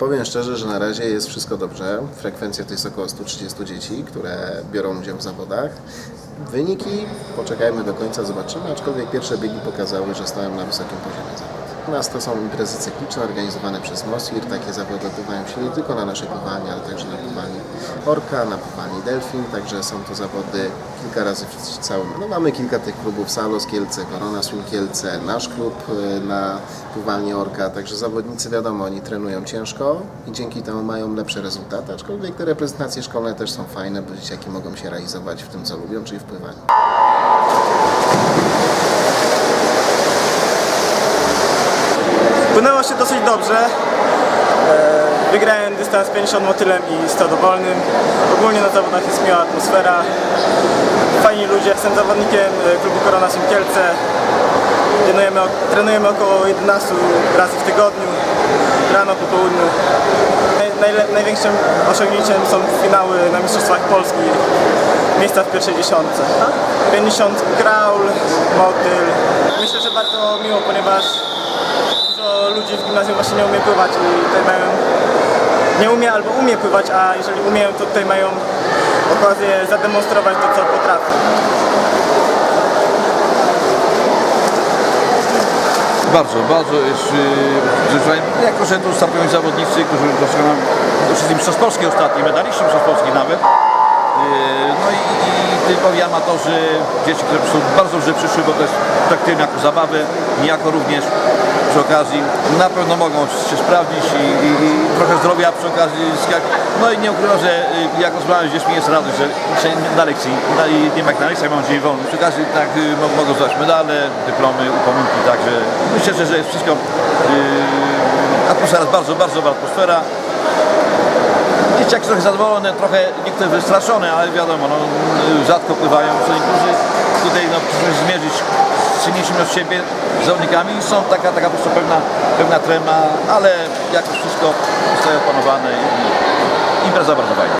Powiem szczerze, że na razie jest wszystko dobrze. Frekwencja to jest około 130 dzieci, które biorą udział w zawodach. Wyniki poczekajmy do końca, zobaczymy, aczkolwiek pierwsze biegi pokazały, że stoją na wysokim poziomie. U nas to są imprezy cykliczne organizowane przez MOSIR. Takie zawody odbywają się nie tylko na naszej pływalni, ale także na pływalni Orka, na pływalni Delfin, także są to zawody kilka razy w całym. No mamy kilka tych klubów, Salos Kielce, Korona Swim Kielce, nasz klub y, na pływalni Orka, także zawodnicy wiadomo, oni trenują ciężko i dzięki temu mają lepsze rezultaty, aczkolwiek te reprezentacje szkolne też są fajne, bo dzieciaki mogą się realizować w tym, co lubią, czyli w pływaniu. Płynęło się dosyć dobrze. E, Wygrałem dystans 50 motylem i 100 dowolnym. Ogólnie na zawodach jest miła atmosfera. Fajni ludzie. Jestem zawodnikiem e, klubu Korona Swim Kielce. Trenujemy, trenujemy około 11 razy w tygodniu, rano, po południu. Największym osiągnięciem są finały na Mistrzostwach Polski, miejsca w pierwszej dziesiątce. 50 kraul, motyl. Myślę, że bardzo miło, ponieważ ludzi w gimnazjum właśnie nie umie pływać i tutaj mają, nie umie albo umie pływać, a jeżeli umieją, to tutaj mają okazję zademonstrować to, co potrafią. Bardzo, bardzo jest yy, że tu startują zawodnicy, którzy doskonale, to wszystkim mistrzostw Polski ostatni, medaliści mistrzostw Polski nawet. Yy, no i, i typowi amatorzy, dzieci, które prostu bardzo dobrze przyszły, bo to jest traktujemy jako zabawę, niejako również przy okazji na pewno mogą się sprawdzić i, i, i trochę zdrowia przy okazji zyskać. No i nie ukrywam, że y, jak rozmawiam z dziećmi jest radość, że na lekcji, na, nie wiem jak na lekcjach mam dzień wolny, przy okazji tak y, mo- mogą zdobyć medale, dyplomy, upomnienki, także myślę, że, że jest wszystko, yy, atmosfera jest bardzo, bardzo dobra atmosfera. Dzieciaki trochę zadowolone, trochę niektóre wystraszone, ale wiadomo, no, y, rzadko pływają, co niektórzy tutaj no, zmierzyć z silniejszymi od siebie zawodnikami i są taka, taka po prostu pewna, pewna trema, ale jakoś wszystko zostaje opanowane i, i impreza bardzo fajna.